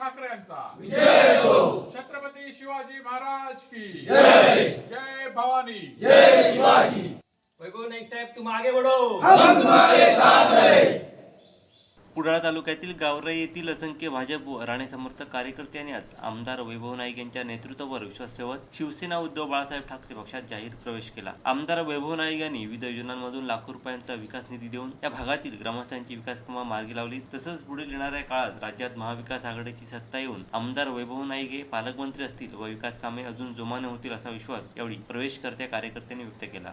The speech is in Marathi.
ठाकरे यांचा छत्रपती शिवाजी महाराज की. जय. भवानी. वैभव नाईक साहेब तुम आगे बढ़ो कुडाळ तालुक्यातील गावराई येथील असंख्य भाजप व राणे समर्थक कार्यकर्त्यांनी आज आमदार वैभव नाईक यांच्या नेतृत्वावर विश्वास ठेवत शिवसेना उद्धव बाळासाहेब ठाकरे पक्षात जाहीर प्रवेश केला. आमदार वैभव नाईक यांनी विविध योजनांमधून लाखो रुपयांचा विकास निधी देऊन या भागातील ग्रामस्थांची विकास कामं मार्गी लावली. तसंच पुढील येणाऱ्या काळात राज्यात महाविकास आघाडीची सत्ता येऊन आमदार वैभव नाईक हे पालकमंत्री असतील व विकास कामे अजून जोमाने होतील असा विश्वास यावेळी प्रवेशकर्त्या कार्यकर्त्यांनी व्यक्त केला.